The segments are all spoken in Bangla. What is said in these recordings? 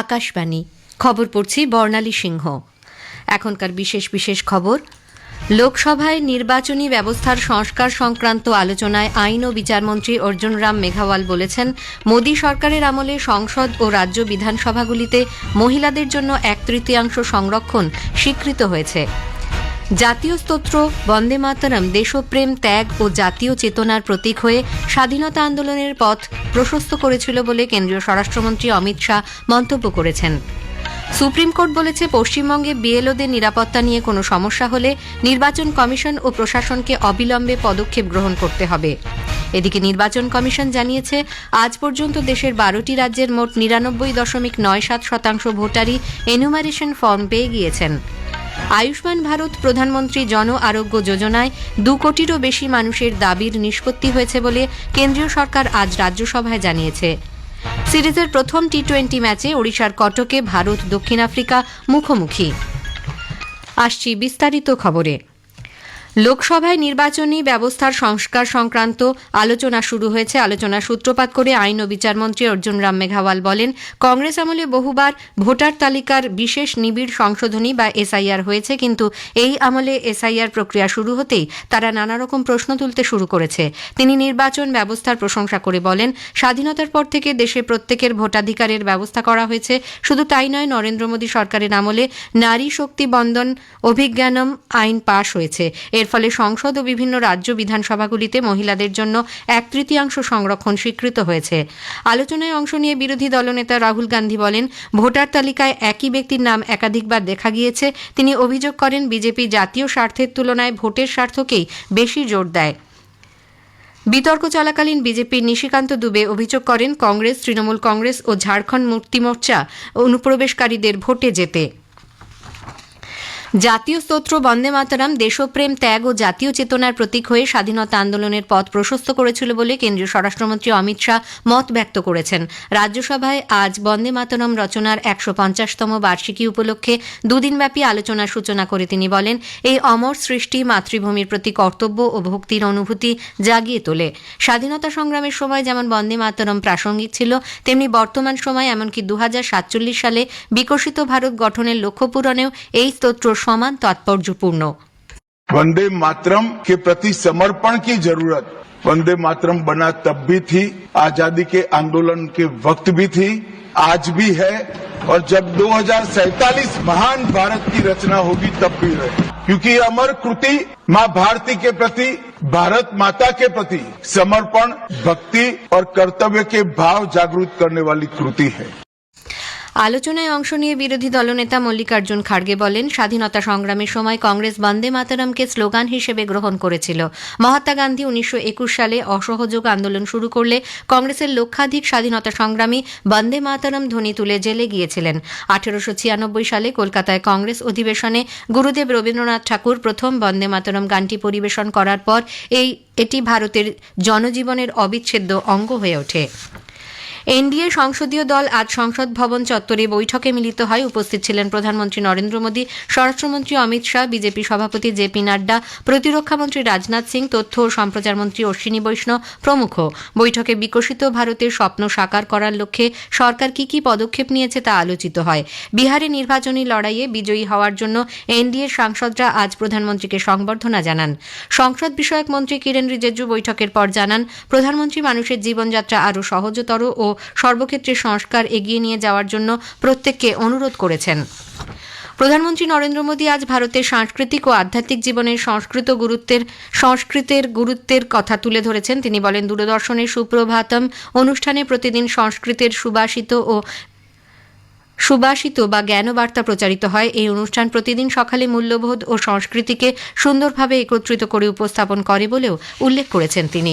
আকাশবাণী। খবর পড়ছি বর্ণালী সিংহ। এখনকার বিশেষ বিশেষ খবর, লোকসভায় নির্বাচনী ব্যবস্থার সংস্কার সংক্রান্ত আলোচনায় আইন ও বিচারমন্ত্রী অর্জুন রাম মেঘাওয়াল বলেছেন, মোদী সরকারের আমলে সংসদ ও রাজ্য বিধানসভাগুলিতে মহিলাদের জন্য এক তৃতীয়াংশ সংরক্ষণ স্বীকৃত হয়েছে। জাতীয় স্তোত্র, বন্দে মাতরম, দেশপ্রেম, ত্যাগ ও জাতীয় চেতনার প্রতীক হয়ে স্বাধীনতা আন্দোলনের পথ প্রশস্ত করেছিল বলে কেন্দ্রীয় স্বরাষ্ট্রমন্ত্রী অমিত শাহ মন্তব্য করেছেন। সুপ্রিম কোর্ট বলেছে পশ্চিমবঙ্গে বিএলওদের নিরাপত্তা নিয়ে কোনো সমস্যা হলে নির্বাচন কমিশন ও প্রশাসনকে অবিলম্বে পদক্ষেপ গ্রহণ করতে হবে। এদিকে নির্বাচন কমিশন জানিয়েছে, আজ পর্যন্ত দেশের বারোটি রাজ্যের মোট নিরানব্বই দশমিক নয় সাত শতাংশ ভোটারই এনুমারেশন ফর্ম পেয়ে গিয়েছেন। আয়ুষ্মান ভারত প্রধানমন্ত্রী জন আরোগ্য যোজনায় দু কোটিরও বেশি মানুষের দাবির নিষ্পত্তি হয়েছে বলে কেন্দ্রীয় সরকার আজ রাজ্যসভায় জানিয়েছে। সিরিজের প্রথম টি টোয়েন্টি ম্যাচে ওড়িশার কটকে ভারত দক্ষিণ আফ্রিকা মুখোমুখি। আসছি বিস্তারিত খবরে। লোকসভায় নির্বাচনী ব্যবস্থার সংস্কার সংক্রান্ত আলোচনা শুরু হয়েছে। আলোচনা সূত্রপাত করে আইন ও বিচারমন্ত্রী অর্জুন রাম মেঘাওয়াল বলেন, কংগ্রেস আমলে বহুবার ভোটার তালিকার বিশেষ নিবিড় সংশোধনী বা এসআইআর হয়েছে, কিন্তু এই আমলে এসআইআর প্রক্রিয়া শুরু হতেই তারা নানা রকম প্রশ্ন তুলতে শুরু করেছে। তিনি নির্বাচন ব্যবস্থার প্রশংসা করে বলেন, স্বাধীনতার পর থেকে দেশে প্রত্যেকের ভোটাধিকারের ব্যবস্থা করা হয়েছে। শুধু তাই নয়, নরেন্দ্র মোদী সরকারের আমলে নারী শক্তি বন্দন অভিজ্ঞানম আইন পাশ হয়েছে। এর ফলে সংসদ ও বিভিন্ন রাজ্য বিধানসভাগুলিতে মহিলাদের জন্য এক তৃতীয়াংশ সংরক্ষণ স্বীকৃত হয়েছে। আলোচনায় অংশ নিয়ে বিরোধী দলনেতা রাহুল গান্ধী বলেন, ভোটার তালিকায় একই ব্যক্তির নাম একাধিকবার দেখা গিয়েছে। তিনি অভিযোগ করেন, বিজেপি জাতীয় স্বার্থের তুলনায় ভোটের স্বার্থকেই বেশি জোর দেয়। বিতর্ক চলাকালীন বিজেপির নিশিকান্ত দুবে অভিযোগ করেন, কংগ্রেস, তৃণমূল কংগ্রেস ও ঝাড়খণ্ড মুক্তি মোর্চা অনুপ্রবেশকারীদের ভোটে যেতে জাতীয় স্তোত্র বন্দে মাতরম, দেশপ্রেম, ত্যাগ ও জাতীয় চেতনার প্রতীক হয়ে স্বাধীনতা আন্দোলনের পথ প্রশস্ত করেছিল বলে কেন্দ্রীয় স্বরাষ্ট্রমন্ত্রী অমিত শাহ মত ব্যক্ত করেছেন। রাজ্যসভায় আজ বন্দে মাতরম রচনার একশো পঞ্চাশতম বার্ষিকী উপলক্ষে দুদিনব্যাপী আলোচনার সূচনা করে তিনি বলেন, এই অমর সৃষ্টি মাতৃভূমির প্রতি কর্তব্য ও ভক্তির অনুভূতি জাগিয়ে তোলে। স্বাধীনতা সংগ্রামের সময় যেমন বন্দে মাতরম প্রাসঙ্গিক ছিল, তেমনি বর্তমান সময় এমনকি দু হাজার সাতচল্লিশ সালে বিকশিত ভারত গঠনের লক্ষ্য পূরণেও এই স্তোত্র समान तात्पर्यपूर्ण वंदे मातरम के प्रति समर्पण की ज़रूरत। वंदे मातरम बना तब भी थी, आज़ादी के आंदोलन के वक्त भी थी, आज भी है, और जब दो महान भारत की रचना होगी तब भी रहे क्योंकि अमर कृति माँ भारती के प्रति, भारत माता के प्रति समर्पण, भक्ति और कर्तव्य के भाव जागृत करने वाली कृति है। আলোচনায় অংশ নিয়ে বিরোধী দলনেতা মল্লিকার্জুন খাড়গে বলেন, স্বাধীনতা সংগ্রামের সময় কংগ্রেস বন্দে মাতারামকে স্লোগান হিসেবে গ্রহণ করেছিল। মহাত্মা গান্ধী উনিশশো একুশ সালে অসহযোগ আন্দোলন শুরু করলে কংগ্রেসের লক্ষাধিক স্বাধীনতা সংগ্রামী বন্দে মাতারাম ধ্বনি তুলে জেলে গিয়েছিলেন। আঠেরোশো ছিয়ানব্বই সালে কলকাতায় কংগ্রেস অধিবেশনে গুরুদেব রবীন্দ্রনাথ ঠাকুর প্রথম বন্দে মাতরম গানটি পরিবেশন করার পর এই, এটি ভারতের জনজীবনের অবিচ্ছেদ্য অঙ্গ হয়ে ওঠে। এনডিএ সংসদীয় দল আজ সংসদ ভবন চত্বরে বৈঠকে মিলিত হয়। উপস্থিত ছিলেন প্রধানমন্ত্রী নরেন্দ্র মোদী, স্বরাষ্ট্রমন্ত্রী অমিত শাহ, বিজেপি সভাপতি জেপি নাড্ডা প্রতিরক্ষামন্ত্রী রাজনাথ সিং, তথ্য ও সম্প্রচার মন্ত্রী অশ্বিনী বৈষ্ণব প্রমুখ। বৈঠকে বিকশিত ভারতের স্বপ্ন সাকার করার লক্ষ্যে সরকার কি কি পদক্ষেপ নিয়েছে তা আলোচিত হয়। বিহারে নির্বাচনী লড়াইয়ে বিজয়ী হওয়ার জন্য এনডিএর সাংসদরা আজ প্রধানমন্ত্রীকে সংবর্ধনা জানান। সংসদ বিষয়ক মন্ত্রী কিরেন রিজিজু বৈঠকের পর জানান, প্রধানমন্ত্রী মানুষের জীবনযাত্রা আরও সহজতর ও সর্বক্ষেত্রে সংস্কার এগিয়ে নিয়ে যাওয়ার জন্য প্রত্যেককে অনুরোধ করেছেন। প্রধানমন্ত্রী নরেন্দ্র মোদী আজ ভারতের সাংস্কৃতিক ও আধ্যাত্মিক জীবনের সংস্কৃত গুরুত্বের, সংস্কৃতের গুরুত্বের কথা তুলে ধরেছেন। তিনি বলেন, দূরদর্শনের সুপ্রভাতম অনুষ্ঠানে প্রতিদিন সংস্কৃতের সুবাসিত ও সুবাসিত বা জ্ঞানবার্তা প্রচারিত হয়। এই অনুষ্ঠান প্রতিদিন সকালে মূল্যবোধ ও সংস্কৃতিকে সুন্দরভাবে একত্রিত করে উপস্থাপন করে বলেও উল্লেখ করেছেন তিনি।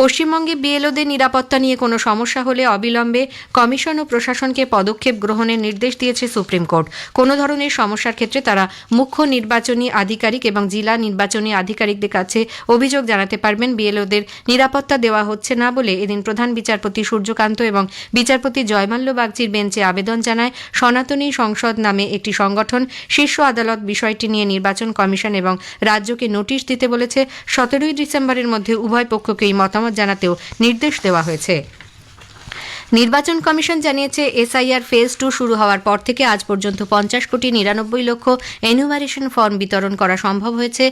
পশ্চিমবঙ্গে বিএলওদের নিরাপত্তা নিয়ে কোনো সমস্যা হলে অবিলম্বে কমিশন ও প্রশাসনকে পদক্ষেপ গ্রহণের নির্দেশ দিয়েছে সুপ্রিম কোর্ট। কোনো ধরনের সমস্যার ক্ষেত্রে তারা মুখ্য নির্বাচনী আধিকারিক এবং জেলা নির্বাচনী আধিকারিকদের কাছে অভিযোগ জানাতে পারবেন, বিএলওদের নিরাপত্তা দেওয়া হচ্ছে না বলে এদিন প্রধান বিচারপতি সূর্যকান্ত এবং বিচারপতি জয়মাল্য বাগচির বেঞ্চে আবেদন জানায়। সনাতনী সংসদ নামে একটি সংগঠন শীর্ষ আদালত বিষয়টি নিয়ে নির্বাচন কমিশন এবং রাজ্যকে নোটিশ দিতে বলেছে। সতেরোই ডিসেম্বরের মধ্যে উভয় পক্ষকেই মতামত জানাতেও নির্দেশ দেওয়া হয়েছে। নির্বাচন কমিশন জানিয়েছে, এসআইআর ফেজ টু শুরু হওয়ার পর থেকে আজ পর্যন্ত পঞ্চাশ কোটি নিরানব্বই লক্ষ এনুমারেশন ফর্ম বিতরণ করা সম্ভব হয়েছে।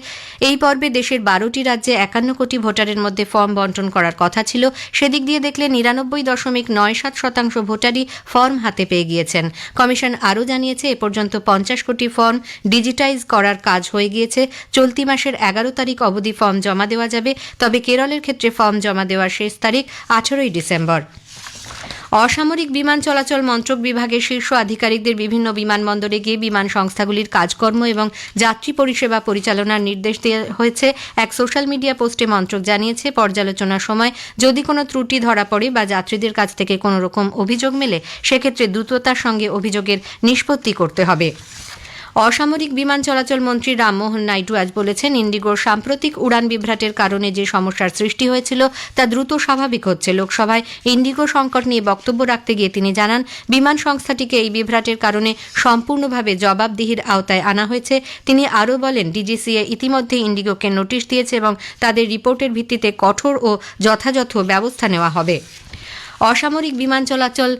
এই পর্বে দেশের বারোটি রাজ্যে একান্ন কোটি ভোটারের মধ্যে ফর্ম বন্টন করার কথা ছিল। সেদিক দিয়ে দেখলে নিরানব্বই দশমিক নয় সাত শতাংশ ভোটারই ফর্ম হাতে পেয়ে গিয়েছেন। কমিশন আরও জানিয়েছে, এ পর্যন্ত পঞ্চাশ কোটি ফর্ম ডিজিটাইজ করার কাজ হয়ে গিয়েছে। চলতি মাসের এগারো তারিখ অবধি ফর্ম জমা দেওয়া যাবে। তবে কেরলের ক্ষেত্রে ফর্ম জমা দেওয়ার শেষ তারিখ আঠারোই ডিসেম্বর। অসামরিক বিমান চলাচল মন্ত্রক বিভাগের শীর্ষ আধিকারিকদের বিভিন্ন বিমানবন্দরে গিয়ে বিমান সংস্থাগুলির কাজকর্ম এবং যাত্রী পরিষেবা পরিচালনার নির্দেশ দেওয়া হয়েছে। এক সোশ্যাল মিডিয়া পোস্টে মন্ত্রক জানিয়েছে, পর্যালোচনার সময় যদি কোনো ত্রুটি ধরা পড়ে বা যাত্রীদের কাছ থেকে কোনো রকম অভিযোগ মেলে, সেক্ষেত্রে দ্রুততার সঙ্গে অভিযোগের নিষ্পত্তি করতে হবে। অসামরিক বিমান চলাচল মন্ত্রী রামমোহন নাইডু আজ বলেছেন, ইন্ডিগোর সাম্প্রতিক উড়ান বিভ্রাটের কারণে যে সমস্যার সৃষ্টি হয়েছিল তা দ্রুত স্বাভাবিক হচ্ছে। লোকসভায় ইন্ডিগো সংকট নিয়ে বক্তব্য রাখতে গিয়ে তিনি জানান, বিমান সংস্থাটিকে এই বিভ্রাটের কারণে সম্পূর্ণভাবে জবাবদিহির আওতায় আনা হয়েছে। তিনি আরও বলেন, ডিজিসিএ ইতিমধ্যে ইন্ডিগোকে নোটিশ দিয়েছে এবং তাদের রিপোর্টের ভিত্তিতে কঠোর ও যথাযথ ব্যবস্থা নেওয়া হবে। অসামরিক বিমান চলাচল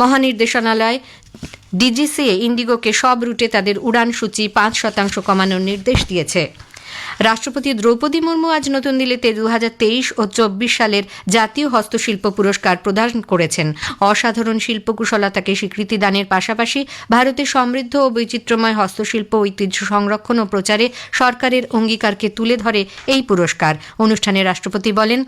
মহানির্দেশনালয় ডিজিসিএ ইন্ডিগোকে সব রুটে তাদের উড়ান সূচি পাঁচ শতাংশ কমানোর নির্দেশ দিয়েছে। রাষ্ট্রপতি দ্রৌপদী মুর্মু আজ নতুন দিল্লিতে দু হাজার তেইশ ও চব্বিশ সালের জাতীয় হস্তশিল্প পুরস্কার প্রদান করেছেন। অসাধারণ শিল্পকুশলতাকে স্বীকৃতি দানের পাশাপাশি ভারতের সমৃদ্ধ ও বৈচিত্র্যময় হস্তশিল্প, ঐতিহ্য সংরক্ষণ ও প্রচারে সরকারের অঙ্গীকারকে তুলে ধরে এই পুরস্কার। অনুষ্ঠানে রাষ্ট্রপতি বলেন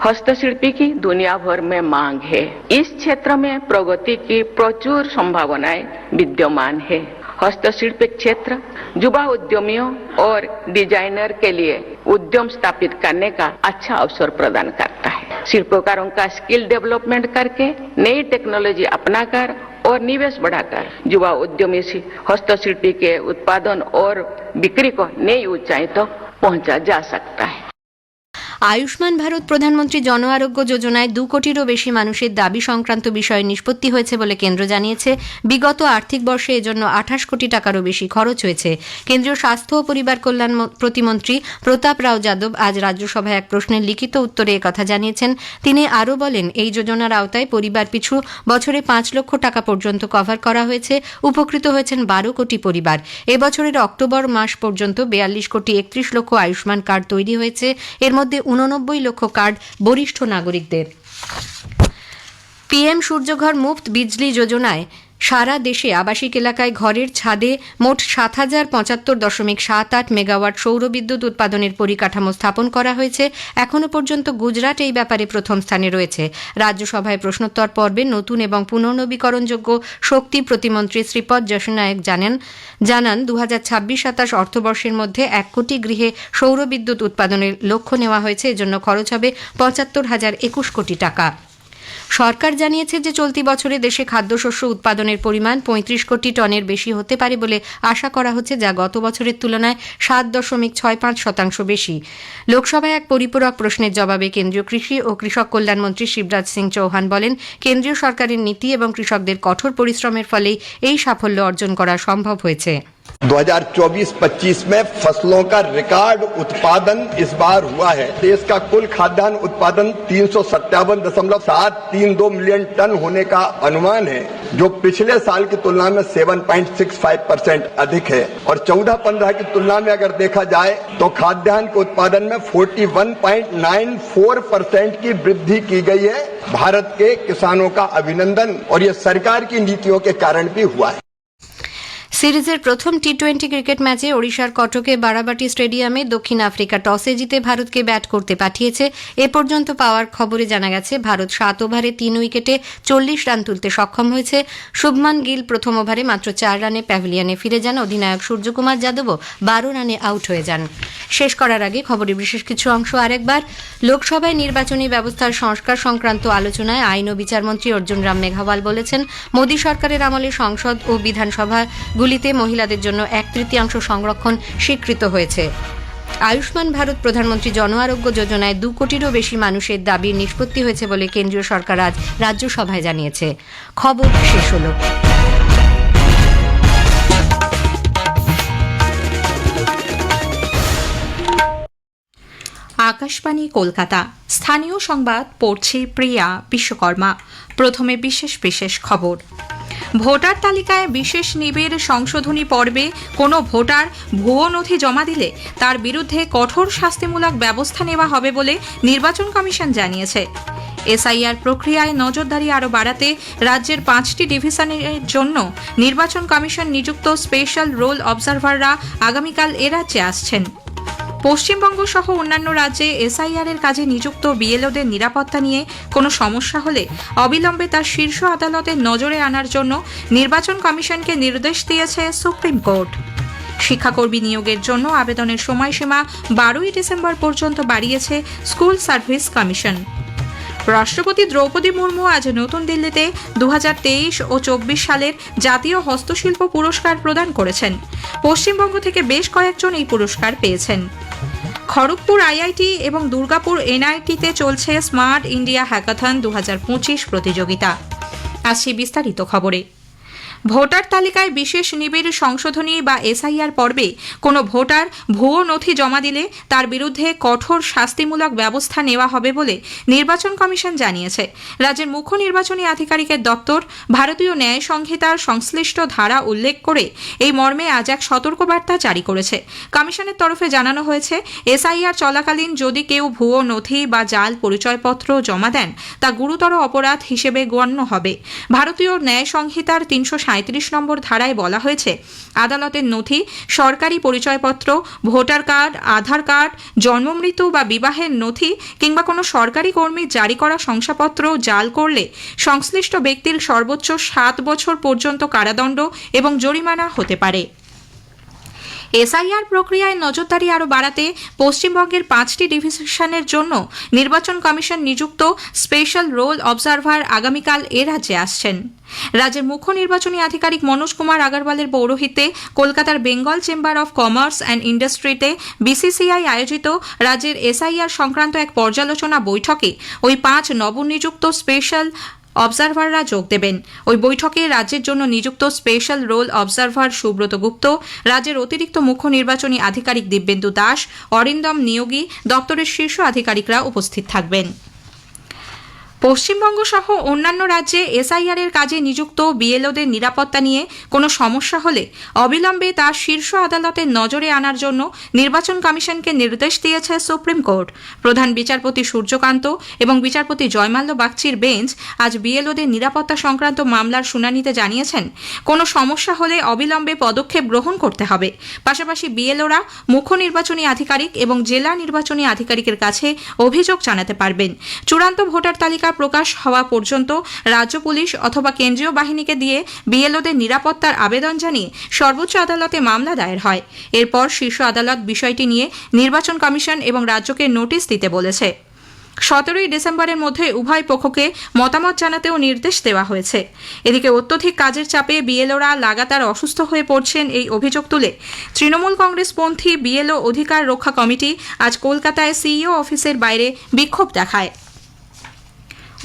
हस्तशिल्पी की दुनिया भर में मांग है। इस क्षेत्र में प्रगति की प्रचुर संभावनाएँ विद्यमान है। हस्तशिल्प क्षेत्र युवा उद्यमियों और डिज़ाइनर के लिए उद्यम स्थापित करने का अच्छा अवसर प्रदान करता है। शिल्पकारों का स्किल डेवलपमेंट करके नई टेक्नोलॉजी अपनाकर और निवेश बढ़ाकर युवा उद्यमी हस्तशिल्पी के उत्पादन और बिक्री को नई ऊंचाई तक तो पहुँचा जा सकता है। আয়ুষ্মান ভারত প্রধানমন্ত্রী জন আরোগ্য যোজনায় দু কোটিরও বেশি মানুষের দাবি সংক্রান্ত বিষয়ে নিষ্পত্তি হয়েছে বলে কেন্দ্র জানিয়েছে। বিগত আর্থিক বর্ষে এজন্য আঠাশ কোটি টাকারও বেশি খরচ হয়েছে। কেন্দ্রীয় স্বাস্থ্য ও পরিবার কল্যাণ প্রতিমন্ত্রী প্রতাপ রাও যাদব আজ রাজ্যসভায় এক প্রশ্নের লিখিত উত্তরে একথা জানিয়েছেন। তিনি আরও বলেন, এই যোজনার আওতায় পরিবার পিছু বছরে পাঁচ লক্ষ টাকা পর্যন্ত কভার করা হয়েছে। উপকৃত হয়েছেন বারো কোটি পরিবার। এবছরের অক্টোবর মাস পর্যন্ত বেয়াল্লিশ কোটি একত্রিশ লক্ষ আয়ুষ্মান কার্ড তৈরি হয়েছে। এর মধ্যে উননব্বই লক্ষ কার্ড বরিষ্ঠ নাগরিকদের। পিএম সূর্যঘর মুফত বিজলি যোজনায় সারা দেশে আবাসিক এলাকায় ঘরের ছাদে মোট সাত হাজার পঁচাত্তর দশমিক সাত আট মেগাওয়াট সৌরবিদ্যুৎ উৎপাদনের পরিকাঠামো স্থাপন করা হয়েছে। এখনও পর্যন্ত গুজরাট এই ব্যাপারে প্রথম স্থানে রয়েছে। রাজ্যসভায় প্রশ্নোত্তর পর্বে নতুন এবং পুনর্নবীকরণযোগ্য শক্তি প্রতিমন্ত্রী শ্রীপদ যশনায়ক জানেন, জানান দু হাজার ছাব্বিশ সাতাশ অর্থবর্ষের মধ্যে এক কোটি গৃহে সৌর বিদ্যুৎ উৎপাদনের লক্ষ্য নেওয়া হয়েছে। এজন্য খরচ হবে পঁচাত্তর হাজার একুশ কোটি টাকা। সরকার জানিয়েছে যে চলতি বছরে দেশে খাদ্যশস্য উৎপাদনের পরিমাণ পঁয়ত্রিশ কোটি টনের বেশি হতে পারে বলে আশা করা হচ্ছে, যা গত বছরের তুলনায় সাত দশমিক ছয় পাঁচ শতাংশ বেশি। লোকসভায় এক পরিপূরক প্রশ্নের জবাবে কেন্দ্রীয় কৃষি ও কৃষক কল্যাণমন্ত্রী শিবরাজ সিং চৌহান বলেন, কেন্দ্রীয় সরকারের নীতি এবং কৃষকদের কঠোর পরিশ্রমের ফলেই এই সাফল্য অর্জন করা সম্ভব হয়েছে। 2024-25 में फ़सलों का रिकॉर्ड उत्पादन इस बार हुआ है। देश का कुल खाद्यान्न उत्पादन तीन सौ सत्तावन दशमलव सात तीन दो मिलियन टन होने का अनुमान है, जो पिछले साल की तुलना में 7.65 परसेंट अधिक है। और 14-15 की तुलना में अगर देखा जाए तो खाद्यान्न के उत्पादन में 41.94 परसेंट की वृद्धि की गई है। भारत के किसानों का अभिनंदन और ये सरकार की नीतियों के कारण भी हुआ है। সিরিজের প্রথম টি টোয়েন্টি ক্রিকেট ম্যাচে ওড়িশার কটকে বারাবাটি স্টেডিয়ামে দক্ষিণ আফ্রিকা টসে জিতে ভারতকে ব্যাট করতে পাঠিয়েছে। এ পর্যন্ত পাওয়ার খবরে জানা গেছে, ভারত সাত ওভারে তিন উইকেটে চল্লিশ রান তুলতে সক্ষম হয়েছে। শুভমান গিল প্রথম ওভারে মাত্র চার রানে প্যাভিলিয়নে ফিরে যান। অধিনায়ক সূর্যকুমার যাদবও বারো রানে আউট হয়ে যান। শেষ করার আগে খবরের বিশেষ কিছু অংশ আরেকবার। লোকসভায় নির্বাচনী ব্যবস্থার সংস্কার সংক্রান্ত আলোচনায় আইন ও বিচারমন্ত্রী অর্জুন রাম মেঘাওয়াল বলেছেন, মোদী সরকারের আমলে সংসদ ও বিধানসভাগুলিতে মহিলাদের জন্য এক তৃতীয়াংশ সংরক্ষণ স্বীকৃত হয়েছে। আয়ুষ্মান ভারত প্রধানমন্ত্রী জন আরোগ্য যোজনায় দু কোটিরও বেশি মানুষের দাবির নিষ্পত্তি হয়েছে বলে কেন্দ্রীয় সরকার আজ রাজ্যসভায় জানিয়েছে। খবর শেষ হলো। আকাশবাণী কলকাতা। স্থানীয় সংবাদ, পড়ছে প্রিয়া বিশ্বকর্মা। প্রথমে বিশেষ বিশেষ খবর। ভোটার তালিকায় বিশেষ নিবিড় সংশোধনী পর্বে কোনো ভোটার ভুয়ো নথি জমা দিলে তার বিরুদ্ধে কঠোর শাস্তিমূলক ব্যবস্থা নেওয়া হবে বলে নির্বাচন কমিশন জানিয়েছে। এসআইআর প্রক্রিয়ায় নজরদারি আরও বাড়াতে রাজ্যের পাঁচটি ডিভিশনের জন্য নির্বাচন কমিশন নিযুক্ত স্পেশাল রোল অবজারভাররা আগামীকাল এ রাজ্যে আসছেন। পশ্চিমবঙ্গ সহ অন্যান্য রাজ্যে এসআইআর এর কাজে নিযুক্ত বিএলওদের নিরাপত্তা নিয়ে কোনো সমস্যা হলে অবিলম্বে তার শীর্ষ আদালতের নজরে আনার জন্য নির্বাচন কমিশনকে নির্দেশ দিয়েছে সুপ্রিম কোর্ট। শিক্ষাকর্মী নিয়োগের জন্য আবেদনের সময়সীমা বারোই ডিসেম্বর পর্যন্ত বাড়িয়েছে স্কুল সার্ভিস কমিশন। রাষ্ট্রপতি দ্রৌপদী মুর্মু আজ নতুন দিল্লিতে দু হাজার তেইশ ও চব্বিশ সালের জাতীয় হস্তশিল্প পুরস্কার প্রদান করেছেন। পশ্চিমবঙ্গ থেকে বেশ কয়েকজন এই পুরস্কার পেয়েছেন। খড়গপুর আইআইটি এবং দুর্গাপুর এনআইটিতে চলছে স্মার্ট ইন্ডিয়া হ্যাকাথন দু হাজার পঁচিশ প্রতিযোগিতা। আসছি বিস্তারিত খবরে। ভোটার তালিকায় বিশেষ নিবিড় সংশোধনী বা এসআইআর পর্বে কোনো ভোটার ভুয়ো নথি জমা দিলে তার বিরুদ্ধে কঠোর শাস্তিমূলক ব্যবস্থা নেওয়া হবে বলে নির্বাচন কমিশন জানিয়েছে। রাজ্যের মুখ্য নির্বাচনী আধিকারিকের দপ্তর ভারতীয় ন্যায় সংহিতার সংশ্লিষ্ট ধারা উল্লেখ করে এই মর্মে আজ এক সতর্কবার্তা জারি করেছে। কমিশনের তরফে জানানো হয়েছে, এসআইআর চলাকালীন যদি কেউ ভুয়ো নথি বা জাল পরিচয়পত্র জমা দেন, তা গুরুতর অপরাধ হিসেবে গণ্য হবে। ভারতীয় ন্যায় সংহিতার তিনশো সাঁত্রিশ নম্বর ধারায় বলা হয়েছে, আদালতের নথি, সরকারি পরিচয়পত্র, ভোটার কার্ড, আধার কার্ড জন্মমৃত্যু বা বিবাহের নথি কিংবা কোনো সরকারি কর্মী জারি করা শংসাপত্র জাল করলে সংশ্লিষ্ট ব্যক্তির সর্বোচ্চ সাত বছর পর্যন্ত কারাদণ্ড এবং জরিমানা হতে পারে। এসআইআর প্রক্রিয়ায় নজরদারি আরও বাড়াতে পশ্চিমবঙ্গের পাঁচটি ডিভিশনের জন্য নির্বাচন কমিশন নিযুক্ত স্পেশাল রোল অবজারভার আগামীকাল এ রাজ্যে আসছেন। রাজ্যের মুখ্য নির্বাচনী আধিকারিক মনোজ কুমার আগরওয়ালের পৌরোহিত্যে কলকাতার Bengal chamber of commerce and ইন্ডাস্ট্রিতে বিসিসিআই আয়োজিত রাজ্যের এসআইআর সংক্রান্ত এক পর্যালোচনা বৈঠকে ওই পাঁচ নবনিযুক্ত স্পেশাল অবজারভাররা যোগ দেবেন। ওই বৈঠকে রাজ্যের জন্য নিযুক্ত special roll observer Subrata Gupta, রাজ্যের অতিরিক্ত মুখ্য নির্বাচনী আধিকারিক দিব্যেন্দু দাস, অরিন্দম নিয়োগী, দপ্তরের শীর্ষ আধিকারিকরা উপস্থিত থাকবেন। পশ্চিমবঙ্গ সহ অন্যান্য রাজ্যে এসআইআর এর কাজে নিযুক্ত বিএলওদের নিরাপত্তা নিয়ে কোনো সমস্যা হলে অবিলম্বে তা শীর্ষ আদালতের নজরে আনার জন্য নির্বাচন কমিশনকে নির্দেশ দিয়েছে সুপ্রিম কোর্ট। প্রধান বিচারপতি সূর্যকান্ত এবং বিচারপতি জয়মাল্য বাগচির বেঞ্চ আজ বিএলওদের নিরাপত্তা সংক্রান্ত মামলার শুনানিতে জানিয়েছেন, কোনো সমস্যা হলে অবিলম্বে পদক্ষেপ গ্রহণ করতে হবে। পাশাপাশি বিএলওরা মুখ্য নির্বাচনী আধিকারিক এবং জেলা নির্বাচনী আধিকারিকের কাছে অভিযোগ জানাতে পারবেন। চূড়ান্ত ভোটার তালিকা প্রকাশ হওয়া পর্যন্ত রাজ্য পুলিশ অথবা কেন্দ্রীয় বাহিনীকে দিয়ে বিএলওদের নিরাপত্তার আবেদন জানিয়ে সর্বোচ্চ আদালতে মামলা দায়ের হয়। এরপর শীর্ষ আদালত বিষয়টি নিয়ে নির্বাচন কমিশন এবং রাজ্যকে নোটিশ দিতে বলেছে। সতেরোই ডিসেম্বরের মধ্যে উভয় পক্ষকে মতামত জানাতেও নির্দেশ দেওয়া হয়েছে। এদিকে অত্যধিক কাজের চাপে বিএলওরা লাগাতার অসুস্থ হয়ে পড়ছেন এই অভিযোগ তুলে তৃণমূল কংগ্রেসপন্থী বিএলও অধিকার রক্ষা কমিটি আজ কলকাতায় সিইও অফিসের বাইরে বিক্ষোভ দেখায়।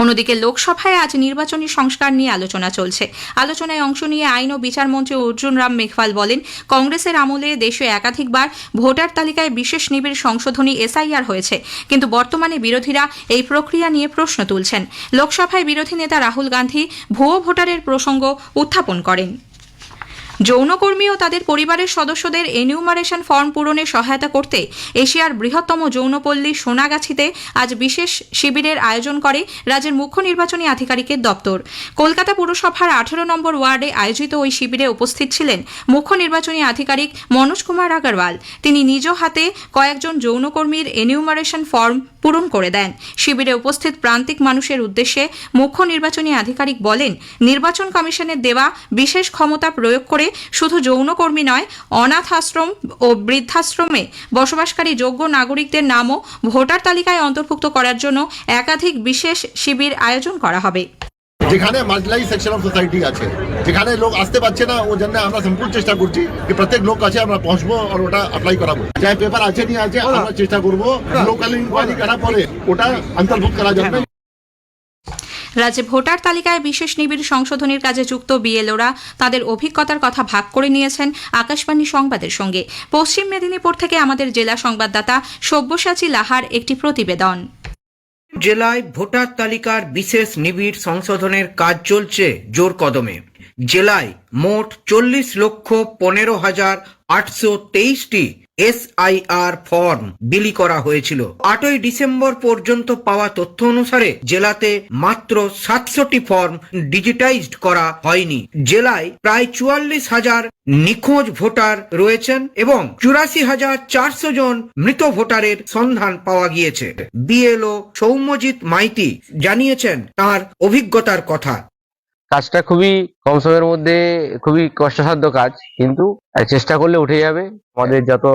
অন্যদিকে লোকসভায় আজ নির্বাচনী সংস্কার নিয়ে আলোচনা চলছে। আলোচনায় অংশ নিয়ে আইন ও বিচারমন্ত্রী অর্জুন রাম মেঘওয়াল বলেন, কংগ্রেসের আমলে দেশে একাধিকবার ভোটার তালিকায় বিশেষ নিবিড় সংশোধনী এসআইআর হয়েছে। কিন্তু বর্তমানে বিরোধীরা এই প্রক্রিয়া নিয়ে প্রশ্ন তুলছেন। লোকসভায় বিরোধী নেতা রাহুল গান্ধী ভুয়ো ভোটারের প্রসঙ্গ উত্থাপন করেন। যৌনকর্মী ও তাদের পরিবারের সদস্যদের এনিউমারেশন ফর্ম পূরণে সহায়তা করতে এশিয়ার বৃহত্তম যৌনপল্লী সোনাগাছিতে আজ বিশেষ শিবিরের আয়োজন করে রাজ্যের মুখ্য নির্বাচনী আধিকারিকের দপ্তর। কলকাতা পুরসভার আঠেরো নম্বর ওয়ার্ডে আয়োজিত ওই শিবিরে উপস্থিত ছিলেন মুখ্য নির্বাচনী আধিকারিক মনোজ কুমার আগরওয়াল। তিনি নিজ হাতে কয়েকজন যৌনকর্মীর এনিউমারেশন ফর্ম পূরণ করে দেন। শিবিরে উপস্থিত প্রান্তিক মানুষের উদ্দেশ্যে মুখ্য নির্বাচনী আধিকারিক বলেন, নির্বাচন কমিশনের দেওয়া বিশেষ ক্ষমতা প্রয়োগ করে শুধু যৌনকর্মী নয়, অনাথ আশ্রম ও বৃদ্ধাশ্রমে বসবাসকারী যোগ্য নাগরিকদের নামও ভোটার তালিকায় অন্তর্ভুক্ত করার জন্য একাধিক বিশেষ শিবির আয়োজন করা হবে। যেখানে মার্জিনালাইজ সেকশন অফ সোসাইটি আছে যেখানে লোক আসতে পারছে না ওর জন্য আমরা সম্পূর্ণ চেষ্টা করছি যে প্রত্যেক লোক কাছে আমরা পৌঁছবো আর ওটা অ্যাপ্লাই করাবো। যাই পেপার আছে নিয়ে আছে আমরা চেষ্টা করব লোকাল ইনকোয়ারি করার পরে ওটা অন্তর্ভুক্ত করা যাবে। রাজ্যে ভোটার তালিকায় বিশেষ নিবিড় সংশোধনের কাজে যুক্ত বিএলওরা তাদের অভিজ্ঞতার কথা ভাগ করে নিয়েছেন আকাশবাণী সংবাদের সঙ্গে। পশ্চিম মেদিনীপুর থেকে আমাদের জেলা সংবাদদাতা সব্যসাচী লাহার একটি প্রতিবেদন। জেলায় ভোটার তালিকার বিশেষ নিবিড় সংশোধনের কাজ চলছে জোর কদমে। জেলায় মোট চল্লিশ লক্ষ পনেরো হাজার আটশো তেইশটি এসআইআর ফর্ম বিলি করা হয়েছিল। আটই ডিসেম্বর পর্যন্ত পাওয়া তথ্য অনুসারে জেলাতে মাত্র সাতশোটি ফর্ম ডিজিটাইজড করা হয়নি। জেলায় প্রায় চুয়াল্লিশ হাজার নিখোঁজ ভোটার রয়েছেন এবং চুরাশি হাজার চারশো জন মৃত ভোটারের সন্ধান পাওয়া গিয়েছে। বিএলও সৌম্যজিৎ মাইতি জানিয়েছেন তার অভিজ্ঞতার কথা। কাজটা খুবই কম সময়ের মধ্যে খুবই কষ্টসাধ্য কাজ, কিন্তু চেষ্টা করলে উঠে যাবে। আমাদের যত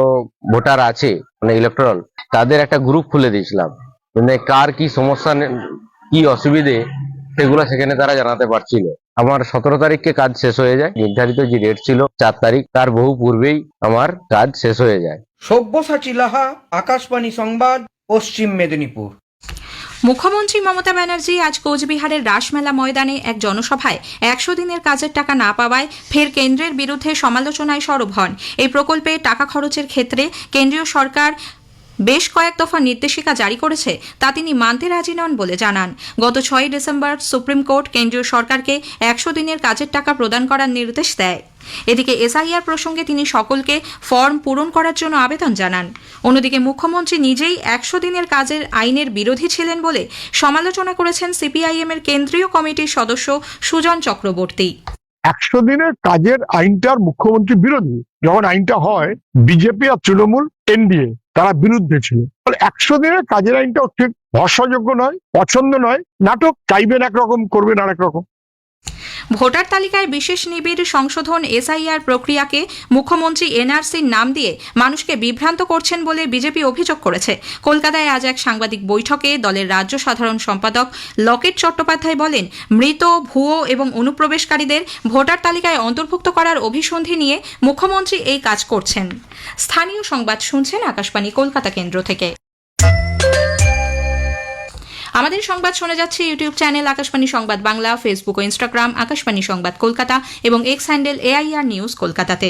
ভোটার আছে মানে ইলেকট্রাল তাদের একটা গ্রুপ খুলে দিয়েছিলাম। মানে কার কি সমস্যা কি অসুবিধে, সেগুলো সেখানে তারা জানাতে পারছিল। আমার সতেরো তারিখকে কাজ শেষ হয়ে যায়। নির্ধারিত যে ডেট ছিল, চার তারিখ, তার বহু পূর্বেই আমার কাজ শেষ হয়ে যায়। সব্যসাচী লাহা, আকাশবাণী সংবাদ, পশ্চিম মেদিনীপুর। মুখ্যমন্ত্রী মমতা ব্যানার্জি আজ কোচবিহারের রাসমেলা ময়দানে এক জনসভায় একশো দিনের কাজের টাকা না পাওয়ায় ফের কেন্দ্রের বিরুদ্ধে সমালোচনায় সরব হন। এই প্রকল্পে টাকা খরচের ক্ষেত্রে কেন্দ্রীয় সরকার বেশ কয়েক দফা নির্দেশিকা জারি করেছে, তা তিনি মানতে রাজি নন বলে জানান। গত ছয়ই ডিসেম্বর সুপ্রিম কোর্ট কেন্দ্রীয় সরকারকে একশো দিনের কাজের টাকা প্রদান করার নির্দেশ দেয়। এদিকে এসআইআর প্রসঙ্গে তিনি সকলকে ফর্ম পূরণ করার জন্য আবেদন জানান। অন্যদিকে মুখ্যমন্ত্রী নিজেই একশো দিনের কাজের আইনের বিরোধী ছিলেন বলে সমালোচনা করেছেন সিপিআইএম এর কেন্দ্রীয় কমিটির সদস্য সুজন চক্রবর্তী। একশো দিনের কাজের আইনটার মুখ্যমন্ত্রী বিরোধী। যখন আইনটা হয়, বিজেপি আর তৃণমূল এনডিএ, তারা বিরুদ্ধে ছিল। একশো দিনের কাজের আইনটাও ঠিক ভরসাযোগ্য নয়, পছন্দ নয়। নাটক চাইবেন একরকম, করবেন আরেক রকম। ভোটার তালিকায় বিশেষ নিবিড় সংশোধন এসআইআর প্রক্রিয়াকে মুখ্যমন্ত্রী এনআরসির নাম দিয়ে মানুষকে বিভ্রান্ত করছেন বলে বিজেপি অভিযোগ করেছে। কলকাতায় আজ এক সাংবাদিক বৈঠকে দলের রাজ্য সাধারণ সম্পাদক লকেট চট্টোপাধ্যায় বলেন, মৃত, ভুয়ো এবং অনুপ্রবেশকারীদের ভোটার তালিকায় অন্তর্ভুক্ত করার অভিসন্ধি নিয়ে মুখ্যমন্ত্রী এই কাজ করছেন। স্থানীয় সংবাদ শুনছেন আকাশবাণী কলকাতা কেন্দ্র থেকে। আমাদের সংবাদ শোনা যাচ্ছে ইউটিউব চ্যানেল আকাশবাণী সংবাদ বাংলা ফেসবুক ও ইনস্টাগ্রাম আকাশবাণী সংবাদ কলকাতা এবং এক্স হ্যান্ডেল এআইআর নিউজ কলকাতাতে।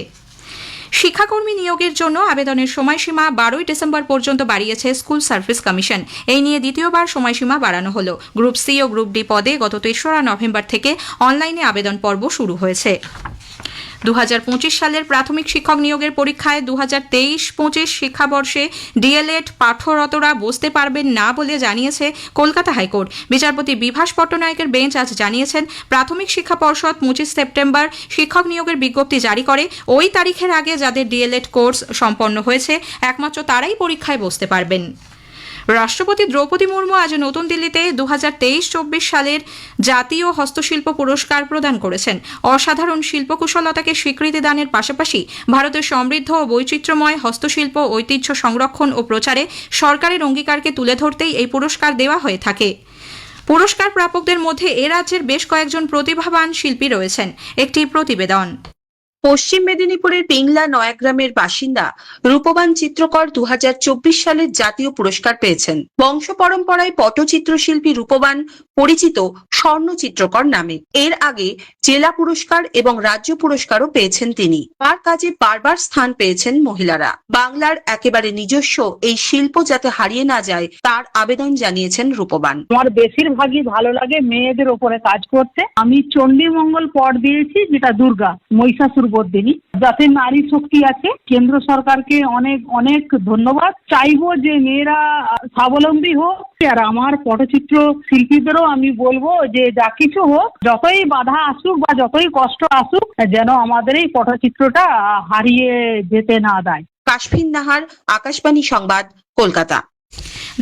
শিক্ষাকর্মী নিয়োগের জন্য আবেদনের সময়সীমা বারোই ডিসেম্বর পর্যন্ত বাড়িয়েছে স্কুল সার্ভিস কমিশন। এই নিয়ে দ্বিতীয়বার সময়সীমা বাড়ানো হলো। গ্রুপ সি ও গ্রুপ ডি পদে গত তেসরা নভেম্বর থেকে অনলাইনে আবেদন পর্ব শুরু হয়েছে। দু হাজার পঁচিশ সালের প্রাথমিক শিক্ষক নিয়োগের পরীক্ষায় দু হাজার তেইশ পঁচিশ শিক্ষাবর্ষে ডিএলএড পাঠরতরা বসতে পারবেন না বলে জানিয়েছে কলকাতা হাইকোর্ট। বিচারপতি বিভাস পট্টনায়কের বেঞ্চ আজ জানিয়েছেন, প্রাথমিক শিক্ষা পর্ষদ পঁচিশ সেপ্টেম্বর শিক্ষক নিয়োগের বিজ্ঞপ্তি জারি করে, ওই তারিখের আগে যাদের ডিএলএড কোর্স সম্পন্ন হয়েছে, একমাত্র তারাই পরীক্ষায় বসতে পারবেন। রাষ্ট্রপতি দ্রৌপদী মুর্মু আজ নতুন দিল্লিতে দু হাজার তেইশ চব্বিশ সালের জাতীয় হস্তশিল্প পুরস্কার প্রদান করেছেন। অসাধারণ শিল্পকুশলতাকে স্বীকৃতি দানের পাশাপাশি ভারতের সমৃদ্ধ ও বৈচিত্র্যময় হস্তশিল্প, ঐতিহ্য সংরক্ষণ ও প্রচারে সরকারের অঙ্গীকারকে তুলে ধরতেই এই পুরস্কার দেওয়া হয়ে থাকে। পুরস্কার প্রাপকদের মধ্যে এ রাজ্যের বেশ কয়েকজন প্রতিভাবান শিল্পী রয়েছেন। একটি প্রতিবেদন। পশ্চিম মেদিনীপুরের পিংলা নয়াগ্রামের বাসিন্দা রূপবান চিত্রকর দু সালের জাতীয় পুরস্কার পেয়েছেন। বংশ পরম্পরায় পটচিত্র শিল্পী রূপবান পরিচিত স্বর্ণ চিত্রকর নামে। এর আগে জেলা পুরস্কার এবং রাজ্য পুরস্কারও পেয়েছেন তিনি। তার কাজে বারবার স্থান পেয়েছেন মহিলারা। বাংলার একেবারে নিজস্ব এই শিল্প যাতে হারিয়ে না যায়, তার আবেদন জানিয়েছেন রূপবান। আমার বেশিরভাগই ভালো লাগে মেয়েদের ওপরে কাজ করতে। আমি চণ্ডীমঙ্গল পট দিয়েছি, যেটা দুর্গা, মহিষাসুর বর্দিনী যাতে নারী শক্তি আছে, কেন্দ্র সরকারকে অনেক অনেক ধন্যবাদ। চাইব যে মেয়েরা স্বাবলম্বী হোক, আর আমার পটচিত্র শিল্পীদেরও আমি বলব যে যা কিছু হোক, যতই বাধা আসুক বা যতই কষ্ট আসুক, যেন আমাদের এই পটচিত্রটা হারিয়ে যেতে না দেয়। কাশফিন নাহার, আকাশবাণী সংবাদ, Kolkata.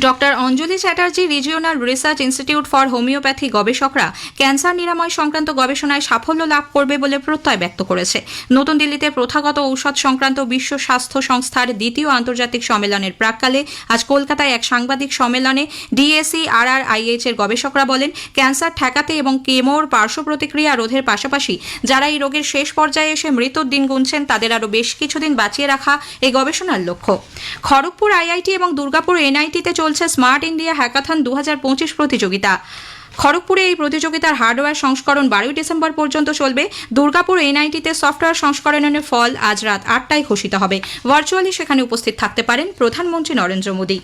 Doctor Anjali Chatterjee, regional research institute for homeopathy গবেষকরা ক্যান্সার নিরাময় সংক্রান্ত গবেষণায় সাফল্য লাভ করবে বলে প্রত্যয় ব্যক্ত করেছে। নতুন দিল্লিতে প্রথাগত ঔষধ সংক্রান্ত বিশ্ব স্বাস্থ্য সংস্থার দ্বিতীয় আন্তর্জাতিক সম্মেলনের প্রাককালে আজ কলকাতায় এক সাংবাদিক সম্মেলনে ডিএসি আর আর আইএইচ এর গবেষকরা বলেন, ক্যান্সার ঠেকাতে এবং কেমোর পার্শ্ব প্রতিক্রিয়া রোধের পাশাপাশি যারা এই রোগের শেষ পর্যায়ে এসে মৃত্যুর দিন গুনছেন, তাদের আরও বেশ কিছুদিন বাঁচিয়ে রাখা এই গবেষণার লক্ষ্য। খড়গপুর আইআইটি এবং দুর্গাপুর এনআইটিতে চলছে স্মার্ট ইন্ডিয়া হ্যাকাথন দু হাজার পঁচিশ প্রতিযোগিতা। খড়গপুরে এই প্রতিযোগিতার হার্ডওয়্যার সংস্করণ বারোই ডিসেম্বর পর্যন্ত চলবে। দুর্গাপুর এনআইটিতে সফটওয়্যার সংস্করণের ফল আজ রাত আটটায় ঘোষিত হবে। ভার্চুয়ালি সেখানে উপস্থিত থাকতে পারেন প্রধানমন্ত্রী নরেন্দ্র মোদী।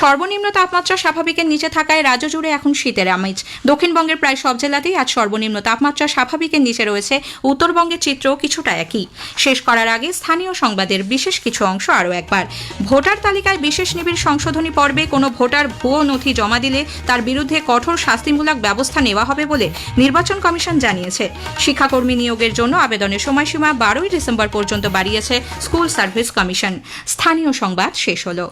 সর্বনিম্ন তাপমাত্রা স্বাভাবিকের নিচে থাকায় রাজ্য জুড়ে এখন শীতের আমেজ। দক্ষিণবঙ্গের প্রায় সব জেলাতেই আজ সর্বনিম্ন তাপমাত্রা স্বাভাবিকের নিচে রয়েছে। উত্তরবঙ্গের চিত্র কিছুটা একই। শেষ করার আগে স্থানীয় সংবাদের বিশেষ কিছু অংশ আরও একবার। ভোটার তালিকায় বিশেষ নিবিড় সংশোধনী পর্বে কোনো ভোটার ভুয়ো নথি জমা দিলে তার বিরুদ্ধে কঠোর শাস্তিমূলক ব্যবস্থা নেওয়া হবে বলে নির্বাচন কমিশন জানিয়েছে। শিক্ষাকর্মী নিয়োগের জন্য আবেদনের সময়সীমা বারোই ডিসেম্বর পর্যন্ত বাড়িয়েছে স্কুল সার্ভিস কমিশন। স্থানীয় সংবাদ শেষ হলো।